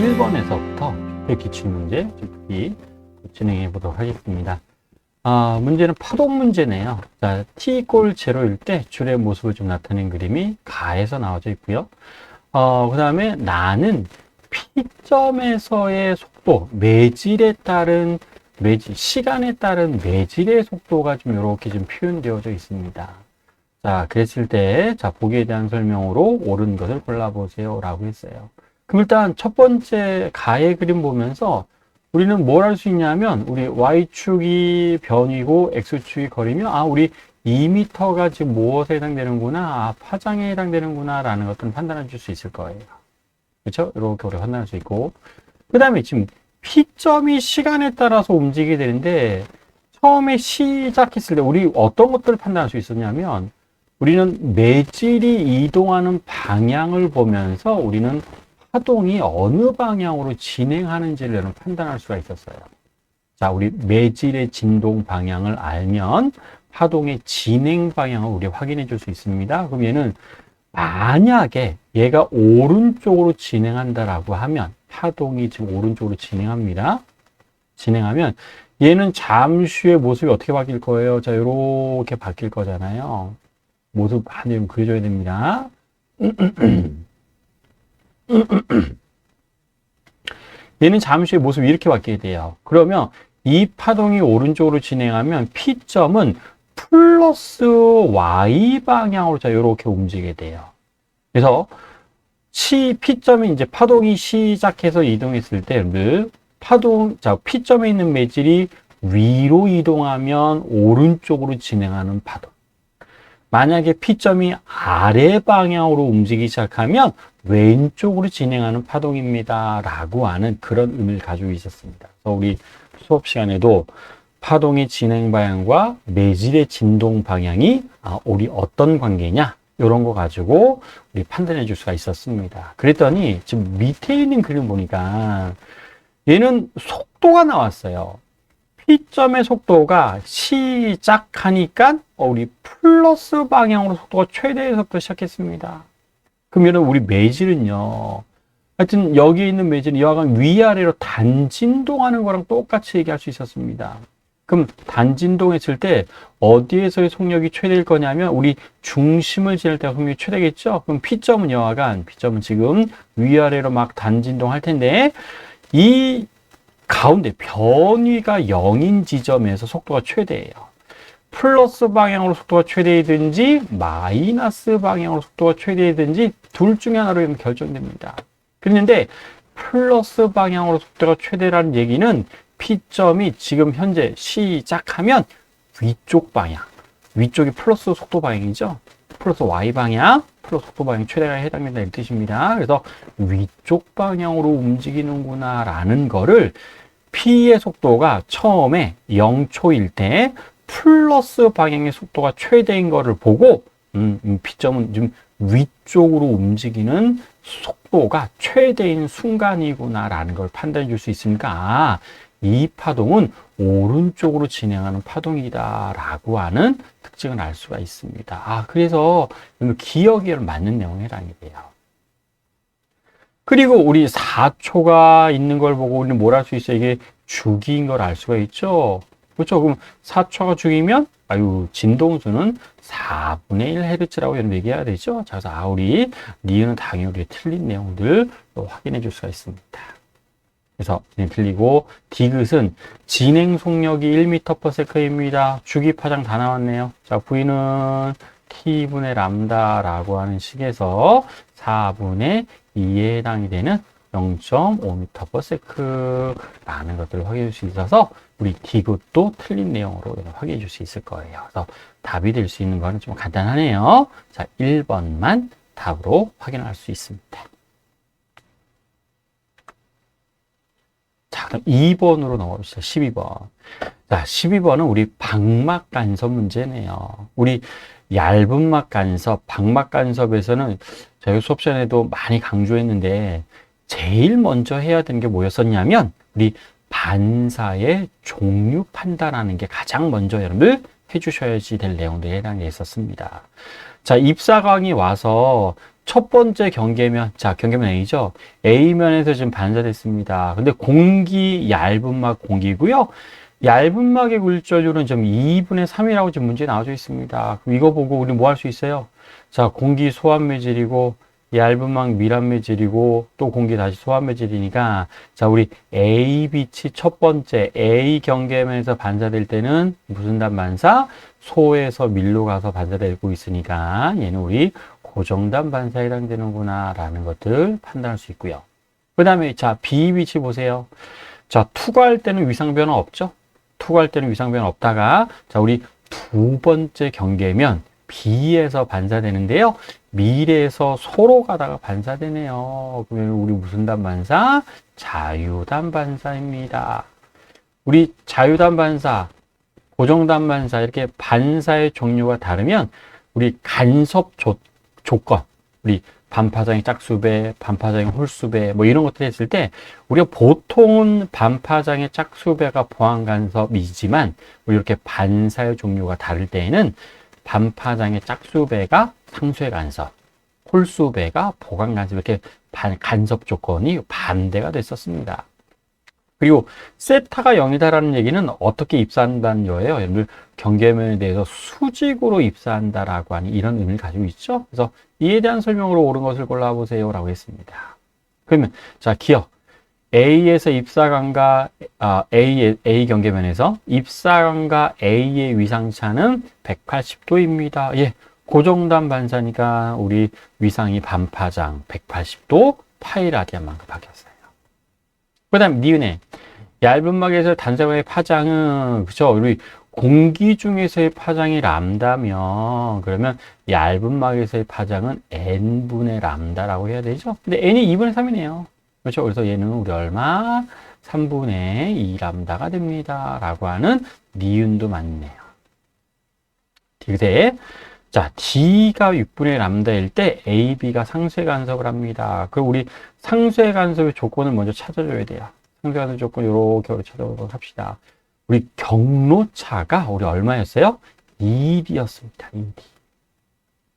1번에서부터 기출문제 풀이 진행해 보도록 하겠습니다. 아, 문제는 파동 문제네요. 자, t 골 제로일 때 줄의 모습을 좀 나타낸 그림이 가에서 나와져 있고요. 어, 그 다음에 나는 P점에서의 속도, 매질에 따른 매질, 시간에 따른 매질의 속도가 좀 이렇게 좀 표현되어져 있습니다. 자, 그랬을 때, 자, 보기에 대한 설명으로 옳은 것을 골라보세요. 라고 했어요. 그럼 일단 첫 번째 가의 그림 보면서 우리는 뭘 할 수 있냐면, 우리 Y축이 변이고 X축이 거리면, 아, 우리 2m가 지금 무엇에 해당되는구나, 아, 파장에 해당되는구나, 라는 것들을 판단해 줄 수 있을 거예요. 그렇죠? 이렇게 우리가 판단할 수 있고. 그 다음에 지금 P점이 시간에 따라서 움직이게 되는데, 처음에 시작했을 때 우리 어떤 것들을 판단할 수 있었냐면, 우리는 매질이 이동하는 방향을 보면서 우리는 파동이 어느 방향으로 진행하는지를 판단할 수가 있었어요. 자, 우리 매질의 진동 방향을 알면 파동의 진행 방향을 우리 확인해 줄 수 있습니다. 그럼 얘는 만약에 얘가 오른쪽으로 진행한다라고 하면 파동이 지금 오른쪽으로 진행합니다. 진행하면 얘는 잠시 후에 모습이 어떻게 바뀔 거예요? 자, 이렇게 바뀔 거잖아요. 모습 한번 좀 그려줘야 됩니다. 얘는 잠시 후에 모습이 이렇게 바뀌게 돼요. 그러면 이 파동이 오른쪽으로 진행하면 P점은 플러스 Y 방향으로 자, 이렇게 움직이게 돼요. 그래서 시, P점이 이제 파동이 시작해서 이동했을 때, 늘 파동, 자, P점에 있는 매질이 위로 이동하면 오른쪽으로 진행하는 파동. 만약에 P점이 아래 방향으로 움직이기 시작하면 왼쪽으로 진행하는 파동입니다. 라고 하는 그런 의미를 가지고 있었습니다. 그래서 우리 수업 시간에도 파동의 진행 방향과 매질의 진동 방향이 아, 우리 어떤 관계냐? 이런 거 가지고 우리 판단해 줄 수가 있었습니다. 그랬더니 지금 밑에 있는 그림 보니까 얘는 속도가 나왔어요. P점의 속도가 시작하니까 어, 우리 플러스 방향으로 속도가 최대에서부터 시작했습니다. 그러면 우리 매질은요. 하여튼 여기 있는 매질은 여하간 위아래로 단진동하는 거랑 똑같이 얘기할 수 있었습니다. 그럼 단진동했을 때 어디에서의 속력이 최대일 거냐면 우리 중심을 지낼 때 속력이 최대겠죠? 그럼 P점은 여하간 P점은 지금 위아래로 막 단진동 할 텐데 이 가운데 변위가 0인 지점에서 속도가 최대예요. 플러스 방향으로 속도가 최대이든지 마이너스 방향으로 속도가 최대이든지 둘 중에 하나로 결정됩니다. 그런데 플러스 방향으로 속도가 최대라는 얘기는 P점이 지금 현재 시작하면 위쪽 방향, 위쪽이 플러스 속도 방향이죠. 플러스 Y 방향, 플러스 속도 방향 최대가 해당된다 이 뜻입니다. 그래서 위쪽 방향으로 움직이는구나 라는 거를 P의 속도가 처음에 0초일 때 플러스 방향의 속도가 최대인 거를 보고 음, P점은 좀 위쪽으로 움직이는 속도가 최대인 순간이구나라는 걸 판단해 줄 수 있으니까 아, 이 파동은 오른쪽으로 진행하는 파동이다라고 하는 특징을 알 수가 있습니다. 아, 그래서 기억에 맞는 내용에 해당이 돼요. 그리고 우리 4초가 있는 걸 보고 우리는 뭘 할 수 있어요? 이게 주기인 걸 알 수가 있죠. 그렇죠? 그럼 4초가 주기면 아유 진동수는 4분의 1헤르츠라고 여러분 얘기해야 되죠. 자, 그래서 아 우리 니은은 당연히 우리 틀린 내용들 확인해 줄 수가 있습니다. 그래서 틀리고 디귿은 진행 속력이 1m/s입니다. 주기 파장 다 나왔네요. 자, V는 T분의 람다라고 하는 식에서 4분의 2에 해당이 되는 0.5m/s라는 것들을 확인해 줄수 있어서 우리 디귿도 틀린 내용으로 확인해 줄 수 있을 거예요. 그래서 답이 될 수 있는 거는 좀 간단하네요. 자, 1번만 답으로 확인할 수 있습니다. 자, 그럼 2번으로 넘어갑시다. 12번. 자, 12번은 우리 방막 간섭 문제네요. 우리 얇은 막 간섭, 방막 간섭에서는 저희 수업 시간에도 많이 강조했는데 제일 먼저 해야 되는 게 뭐였었냐면 우리 반사의 종류 판단하는 게 가장 먼저 여러분들 해주셔야지 될 내용들이 해당되어 있었습니다. 자, 입사강이 와서 첫 번째 경계면, 자, 경계면 A죠? A면에서 지금 반사됐습니다. 근데 공기, 얇은 막 공기고요. 얇은 막의 굴절률은 좀 2분의 3이라고 지금 문제에 나와져 있습니다. 이거 보고 우리 뭐 할 수 있어요? 자, 공기 소환 매질이고, 얇은 막 밀환 매질이고, 또 공기 다시 소환 매질이니까, 자, 우리 A 빛이 첫 번째 A 경계면에서 반사될 때는 무슨 단 반사? 소에서 밀로 가서 반사되고 있으니까, 얘는 우리 고정단 반사에 해당되는구나, 라는 것들 판단할 수 있고요. 그 다음에, 자, B 빛이 보세요. 자, 투과할 때는 위상 변화 없죠? 투과할 때는 위상 변화 없다가, 자, 우리 두 번째 경계면, B에서 반사되는데요. 밀에서 소로 가다가 반사되네요. 그러면 우리 무슨 단 반사? 자유단 반사입니다. 우리 자유단 반사, 고정단 반사 이렇게 반사의 종류가 다르면 우리 간섭 조, 조건, 우리 반파장의 짝수배, 반파장의 홀수배 뭐 이런 것들 했을 때 우리가 보통은 반파장의 짝수배가 보완 간섭이지만 우리 이렇게 반사의 종류가 다를 때에는 반파장의 짝수배가 상쇄 간섭, 홀수배가 보강 간섭 이렇게 반, 간섭 조건이 반대가 됐었습니다. 그리고 세타가 0이다라는 얘기는 어떻게 입사한다는 거예요? 여러분들 경계면에 대해서 수직으로 입사한다라고 하는 이런 의미를 가지고 있죠. 그래서 이에 대한 설명으로 옳은 것을 골라보세요라고 했습니다. 그러면 자 기억 A에서 입사관과 아, A, A 경계면에서 입사관과 A의 위상차는 180도입니다. 예, 고정단 반사니까 우리 위상이 반파장 180도 파이라디안만큼 바뀌었어요. 그 다음 니은에 얇은 막에서 단자의 파장은 그죠 우리 공기 중에서의 파장이 람다면 그러면 얇은 막에서의 파장은 n분의 람다라고 해야 되죠. 근데 n이 2분의 3이네요. 그렇죠. 그래서 얘는 우리 얼마? 3분의 2 람다가 됩니다. 라고 하는 니은도 맞네요. 근데 자, D가 6분의 람다일 때 AB가 상쇄 간섭을 합니다. 그럼 우리 상쇄 간섭의 조건을 먼저 찾아줘야 돼요. 상쇄 간섭 조건 우리 찾아보도록 합시다. 우리 경로차가 우리 얼마였어요? 2D였습니다. 2D.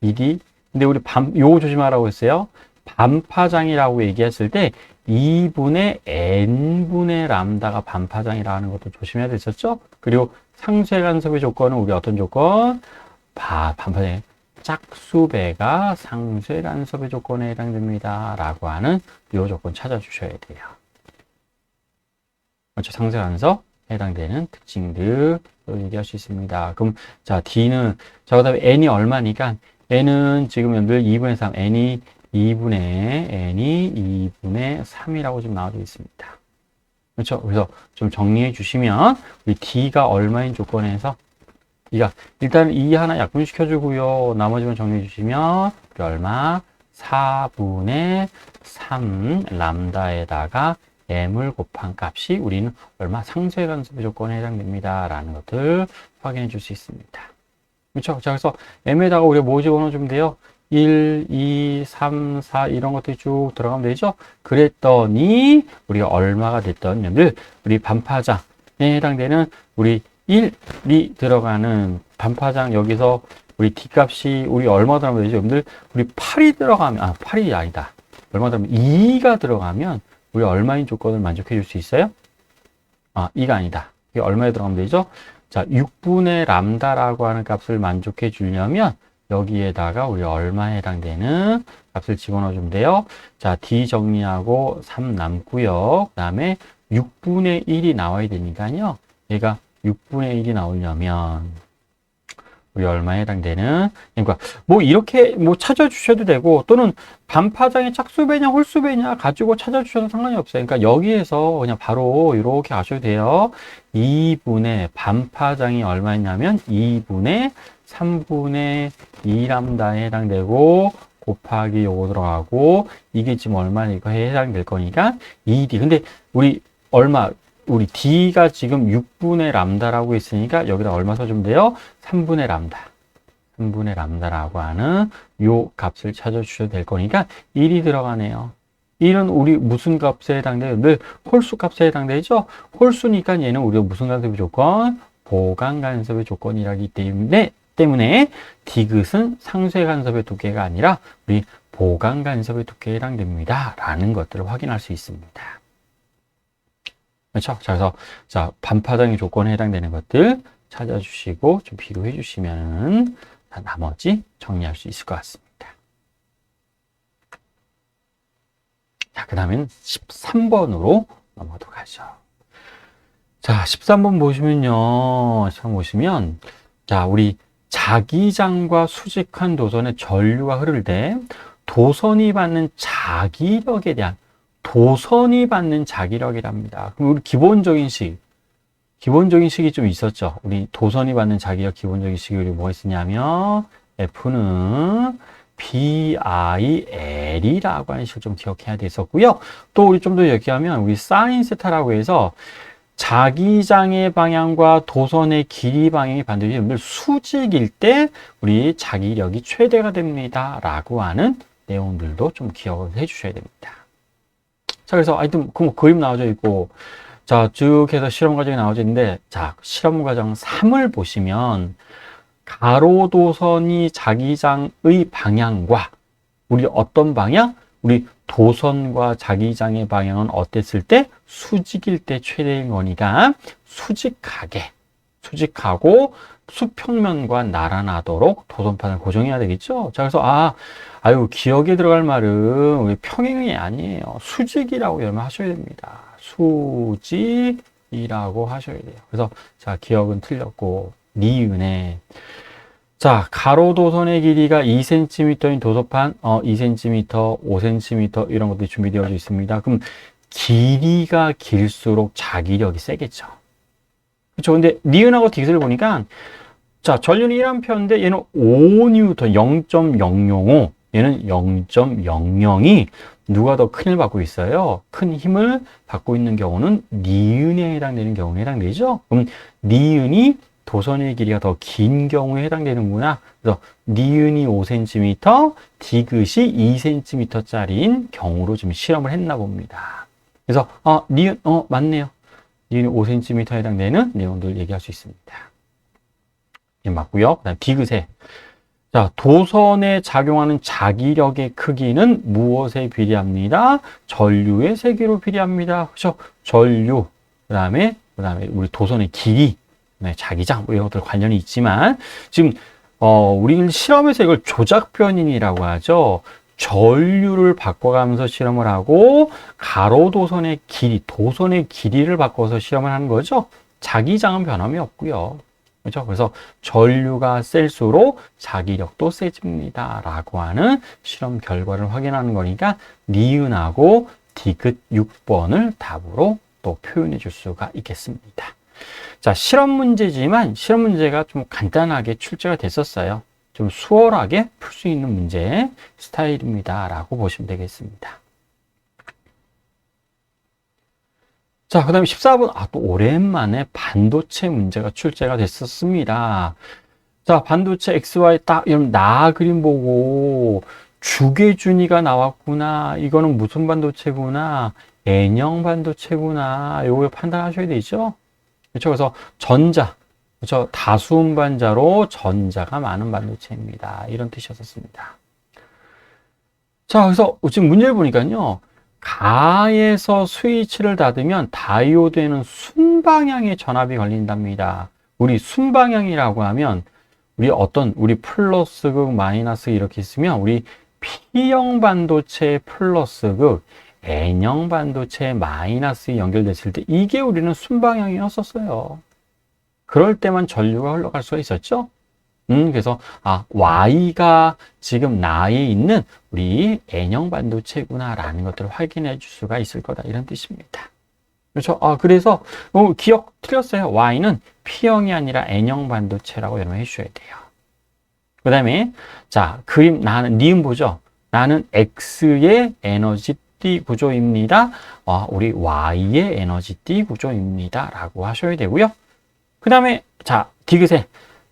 2D. 근데 우리 밤, 요거 조심하라고 했어요. 반파장이라고 얘기했을 때 2분의 n분의 람다가 반파장이라는 것도 조심해야 됐었죠? 그리고 상쇄 간섭의 조건은 우리 어떤 조건? 바, 반파장의 짝수배가 상쇄 간섭의 조건에 해당됩니다. 라고 하는 이 조건 찾아주셔야 돼요. 그렇죠? 상쇄 간섭 해당되는 특징들 얘기할 수 있습니다. 그럼 자 D는 자 그다음에 n이 얼마니까 n은 지금 여러분들 2분의 3 n이 2분의 n이 2분의 3이라고 지금 나와져 있습니다. 그렇죠? 그래서 좀 정리해 주시면 우리 d가 얼마인 조건에서 이가 일단 이 하나 약분시켜 주고요. 나머지만 정리해 주시면 얼마 4분의 3 람다에다가 m을 곱한 값이 우리는 얼마 상쇄 간섭의 조건에 해당됩니다. 라는 것들 확인해 줄 수 있습니다. 그렇죠? 자, 그래서 m에다가 우리가 뭐 집어넣어 주면 돼요? 1, 2, 3, 4 이런 것들이 쭉 들어가면 되죠. 그랬더니 우리가 얼마가 됐던 년들 우리 반파장에 해당되는 우리 1이 들어가는 반파장 여기서 우리 D값이 우리 얼마 들어가면 되죠? 여러분들 우리 8이 들어가면 아 8이 아니다. 얼마 들어가면 2가 들어가면 우리 얼마인 조건을 만족해 줄 수 있어요? 아 2가 아니다. 이게 얼마에 들어가면 되죠? 자 6분의 람다라고 하는 값을 만족해 주려면 여기에다가 우리 얼마에 해당되는 값을 집어넣어 주면 돼요. 자, D 정리하고 3 남고요. 그 다음에 6분의 1이 나와야 되니까요. 얘가 6분의 1이 나오려면 우리 얼마에 해당되는 그러니까 뭐 이렇게 뭐 찾아주셔도 되고 또는 반파장의 짝수배냐 홀수배냐 가지고 찾아주셔도 상관이 없어요. 그러니까 여기에서 그냥 바로 이렇게 가셔도 돼요. 2분의 반파장이 얼마냐면 2분의 3분의 2람다에 해당되고 곱하기 요거 들어가고 이게 지금 얼마니까 해당될 거니까 2D 근데 우리 얼마 우리 D가 지금 6분의 람다라고 있으니까 여기다 얼마 써주면 돼요? 3분의 람다 3분의 람다라고 하는 요 값을 찾아주셔도 될 거니까 1이 들어가네요 1은 우리 무슨 값에 해당돼요? 늘 홀수 값에 해당되죠? 홀수니까 얘는 우리가 무슨 간섭의 조건? 보강 간섭의 조건이라기 때문에 때문에 디귿은 상쇄 간섭의 두께가 아니라 우리 보강 간섭의 두께에 해당됩니다. 라는 것들을 확인할 수 있습니다. 그렇죠? 자, 그래서 자, 반파장의 조건에 해당되는 것들 찾아주시고 좀 비교해 주시면 나머지 정리할 수 있을 것 같습니다. 자, 그 다음엔 13번으로 넘어가도록 하죠. 자, 13번 보시면요. 참 보시면, 자, 우리 자기장과 수직한 도선의 전류가 흐를 때 도선이 받는 자기력에 대한 도선이 받는 자기력이랍니다. 그럼 우리 기본적인 식, 기본적인 식이 좀 있었죠. 우리 도선이 받는 자기력 기본적인 식이 우리 뭐가 있었냐면 F는 BIL이라고 하는 식을 좀 기억해야 됐었고요. 또 우리 좀 더 얘기하면 우리 사인 세타라고 해서 자기장의 방향과 도선의 길이 방향이 반드시 늘 수직일 때 우리 자기력이 최대가 됩니다. 라고 하는 내용들도 좀 기억을 해 주셔야 됩니다. 자, 그래서 하여튼 그뭐 그림 나와져 있고 자, 쭉 해서 실험 과정이 나와져 있는데 자, 실험 과정 3을 보시면 가로도선이 자기장의 방향과 우리 어떤 방향? 우리 도선과 자기장의 방향은 어땠을 때? 수직일 때 최대인 거니까 수직하게, 수직하고 수평면과 나란하도록 도선판을 고정해야 되겠죠? 자, 그래서, 아, 아유, 기억에 들어갈 말은 우리 평행이 아니에요. 수직이라고 여러분 하셔야 됩니다. 수직이라고 하셔야 돼요. 그래서, 자, 기억은 틀렸고, 니은에, 자, 가로 도선의 길이가 2cm인 도서판, 어, 2cm, 5cm 이런 것들이 준비되어 있습니다. 그럼 길이가 길수록 자기력이 세겠죠. 그렇죠. 근데 니은하고 디귿을 보니까 자, 전륜이 1A인데 얘는 5N 0.005, 얘는 0.00이 누가 더 큰 힘을 받고 있어요? 큰 힘을 받고 있는 경우는 니은에 해당되는 경우에 해당되죠. 그럼 니은이 도선의 길이가 더 긴 경우에 해당되는구나. 그래서 니은이 5cm, 디귿이 2cm짜리인 경우로 좀 실험을 했나 봅니다. 그래서 어, 니은 어 맞네요. 니은이 5cm에 해당되는 내용들 얘기할 수 있습니다. 이 맞고요. 그다음 디귿에 자, 도선에 작용하는 자기력의 크기는 무엇에 비례합니다? 전류의 세기로 비례합니다. 그렇죠? 전류, 그 다음에, 그 다음에 우리 도선의 길이, 네, 자기장 뭐 이런 것들 관련이 있지만 지금 어, 우리 실험에서 이걸 조작 변인이라고 하죠. 전류를 바꿔가면서 실험을 하고 가로 도선의 길이, 도선의 길이를 바꿔서 실험을 하는 거죠. 자기장은 변함이 없고요. 그렇죠? 그래서 전류가 셀수록 자기력도 세집니다. 라고 하는 실험 결과를 확인하는 거니까 니은하고 디귿 6번을 답으로 또 표현해 줄 수가 있겠습니다. 자, 실험 문제지만 실험 문제가 좀 간단하게 출제가 됐었어요. 좀 수월하게 풀 수 있는 문제 스타일입니다. 라고 보시면 되겠습니다. 자, 그 다음에 14번. 아, 또 오랜만에 반도체 문제가 출제가 됐었습니다. 자, 반도체 XY 딱, 여러분, 나 그림 보고 주계준위가 나왔구나. 이거는 무슨 반도체구나. N형 반도체구나. 요거 판단하셔야 되죠? 그렇죠. 그래서 전자, 그렇죠. 다수 운반자로 전자가 많은 반도체입니다. 이런 뜻이었습니다. 자, 그래서 지금 문제를 보니까요. 가에서 스위치를 닫으면 다이오드에는 순방향의 전압이 걸린답니다. 우리 순방향이라고 하면 우리 어떤 우리 플러스극 마이너스 이렇게 있으면 우리 P형 반도체 플러스극 N형 반도체 마이너스 연결됐을 때 이게 우리는 순방향이었었어요. 그럴 때만 전류가 흘러갈 수가 있었죠. 음, 그래서 아 Y가 지금 나에 있는 우리 N형 반도체구나라는 것들을 확인해 줄 수가 있을 거다 이런 뜻입니다. 그렇죠? 아 그래서 어, 기억 틀렸어요. Y는 P형이 아니라 N형 반도체라고 여러분 해주셔야 돼요. 그 다음에 자 그림 나는 니은 보죠. 나는 X의 에너지 띠 구조입니다. 어, 우리 Y의 에너지 띠 구조입니다. 라고 하셔야 되고요. 그 다음에 자 디귿에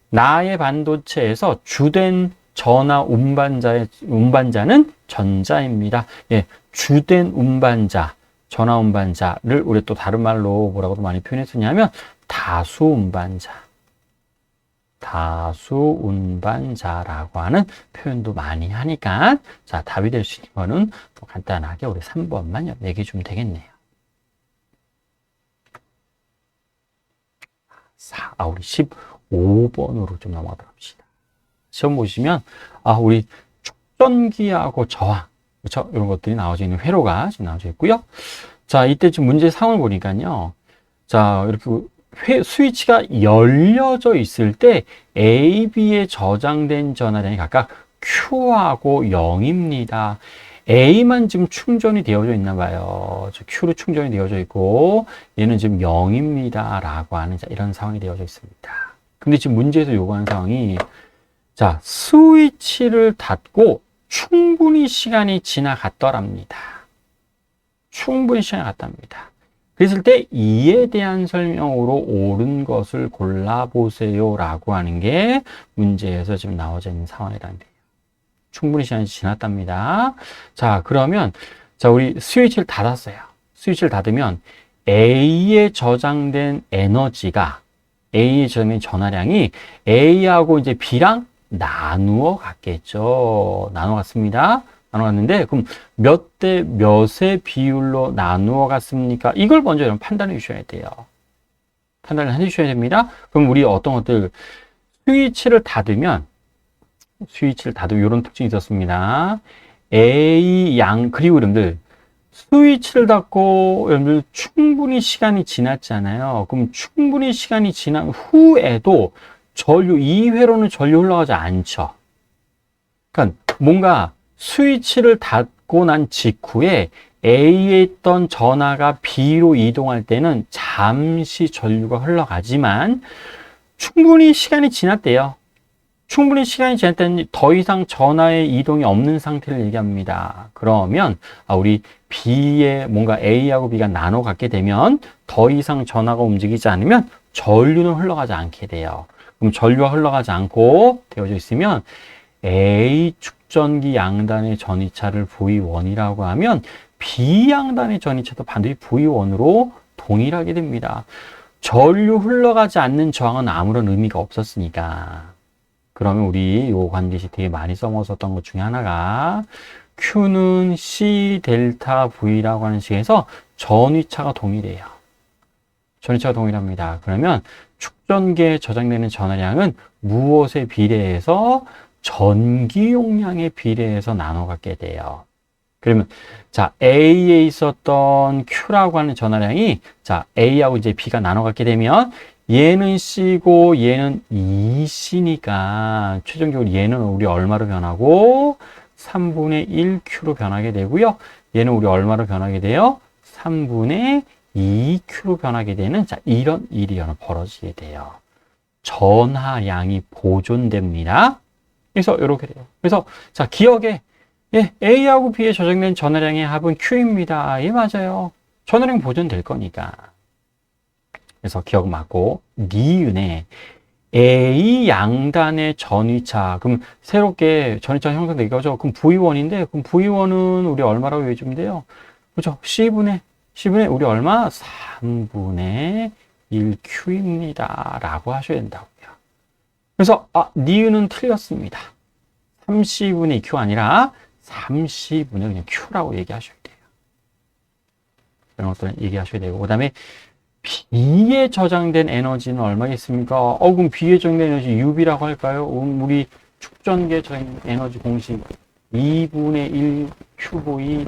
나의 반도체에서 주된 전화 운반자의 운반자는 전자입니다. 예, 주된 운반자, 전화 운반자를 우리 또 다른 말로 뭐라고도 많이 표현했었냐면 다수 운반자. 다수 운반자라고 하는 표현도 많이 하니까 자 답이 될 수 있는 거는 뭐 간단하게 우리 3번만 얘기해 주면 되겠네요. 4, 아, 우리 15번으로 좀 넘어가 봅시다. 시험 보시면 아 우리 축전기하고 저항 그렇죠? 이런 것들이 나와져 있는 회로가 지금 나와져 있고요. 자 이때 지금 문제 상을 보니까요. 자 이렇게 회, 스위치가 열려져 있을 때 A, B에 저장된 전화량이 각각 Q하고 0입니다. A만 지금 충전이 되어져 있나 봐요. 저 Q로 충전이 되어져 있고 얘는 지금 0입니다. 라고 하는 이런 상황이 되어져 있습니다. 근데 지금 문제에서 요구하는 상황이 자, 스위치를 닫고 충분히 시간이 지나갔더랍니다. 충분히 시간이 갔답니다. 그랬을 때 이에 대한 설명으로 옳은 것을 골라보세요 라고 하는 게 문제에서 지금 나와져 있는 상황이라는 거예요. 충분히 시간이 지났답니다. 자, 그러면 자, 우리 스위치를 닫았어요. 스위치를 닫으면 A에 저장된 에너지가 A에 저장된 전화량이 A하고 이제 B랑 나누어 갔겠죠. 나누어 갔습니다. 나누어 갔는데, 그럼 몇 대 몇의 비율로 나누어 갔습니까? 이걸 먼저 여러분 판단해 주셔야 돼요. 판단을 해 주셔야 됩니다. 그럼 우리 어떤 것들, 스위치를 닫으면, 스위치를 닫으면 이런 특징이 있었습니다. A 양, 그리고 여러분들, 스위치를 닫고 여러분들 충분히 시간이 지났잖아요. 그럼 충분히 시간이 지난 후에도 전류 2회로는 전류 흘러가지 않죠. 그러니까 뭔가 스위치를 닫고 난 직후에 A에 있던 전화가 B로 이동할 때는 잠시 전류가 흘러가지만 충분히 시간이 지났대요. 충분히 시간이 지났다는 더 이상 전화의 이동이 없는 상태를 얘기합니다. 그러면 아, 우리 B에 뭔가 A하고 B가 나눠 갖게 되면 더 이상 전화가 움직이지 않으면 전류는 흘러가지 않게 돼요. 그럼 전류가 흘러가지 않고 되어져 있으면 A 축 전기 양단의 전이차를 V1이라고 하면 B 양단의 전이차도 반드시 V1으로 동일하게 됩니다. 전류 흘러가지 않는 저항은 아무런 의미가 없었으니까. 그러면 우리 요 관계식 되게 많이 써먹었던 것 중에 하나가 Q는 C 델타 V라고 하는 식에서 전위차가 동일해요. 전위차가 동일합니다. 그러면 축전기에 저장되는 전화량은 무엇에 비례해서 전기 용량에 비례해서 나눠 갖게 돼요. 그러면 자 A에 있었던 Q라고 하는 전화량이 자 A하고 이제 B가 나눠 갖게 되면 얘는 C고 얘는 2C니까 최종적으로 얘는 우리 얼마로 변하고 3분의 1Q로 변하게 되고요. 얘는 우리 얼마로 변하게 돼요? 3분의 2Q로 변하게 되는 자 이런 일이 벌어지게 돼요. 전하량이 보존됩니다. 그래서 이렇게 돼요. 그래서 자 기억에 예, A하고 B에 저장된 전하량의 합은 Q입니다. 예, 맞아요. 전하량 보존될 거니까. 그래서 기억 맞고 니은에 A 양단의 전위차 그럼 새롭게 전위차 형성되게 거죠. 그럼 V1인데 그럼 V1은 우리 얼마라고 얘기해주면 돼요? 그죠? C분의 C분의 우리 얼마? 3분의 1Q입니다. 라고 하셔야 된다고요. 그래서 아, 니은은 틀렸습니다. 30분의 Q 아니라 30분의 그냥 Q라고 얘기하셔야 돼요. 이런 것들 얘기하셔야 되고 그 다음에 B에 저장된 에너지는 얼마겠습니까? 어, 그럼 B에 저장된 에너지 UB라고 할까요? 음, 우리 축전기에 저장된 에너지 공식 2분의 1 Q보이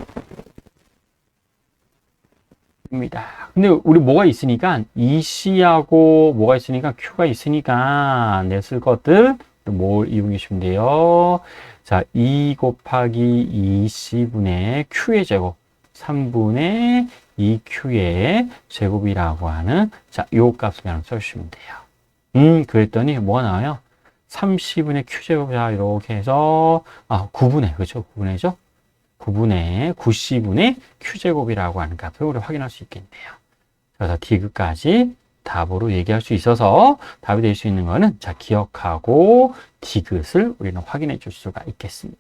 입니다. 근데 우리 뭐가 있으니까 EC하고 뭐가 있으니까 Q가 있으니까 냈을 것들 뭘 이용해 주시면 돼요. 자, 2 곱하기 2C분의 Q의 제곱 3분의 2Q의 제곱이라고 하는 자, 요 값을 그냥 써주시면 돼요. 음, 그랬더니 뭐가 나와요? 30분의 Q제곱, 자, 이렇게 해서, 아, 9분의, 그죠? 9분의죠? 9분의 9C분의 Q제곱이라고 하는 값을 확인할 수 있겠네요. 그래서 디귿까지 답으로 얘기할 수 있어서 답이 될 수 있는 거는 자 기억하고 디귿을 우리는 확인해 줄 수가 있겠습니다.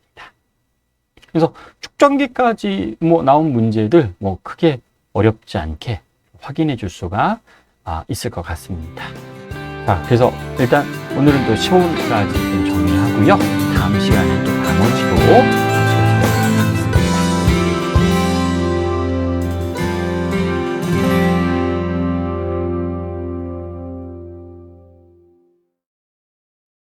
그래서 축전기까지 뭐 나온 문제들 뭐 크게 어렵지 않게 확인해 줄 수가 아, 있을 것 같습니다. 자, 그래서 일단 오늘은 또 15분까지 좀 정리하고요. 다음 시간에 또 나머지로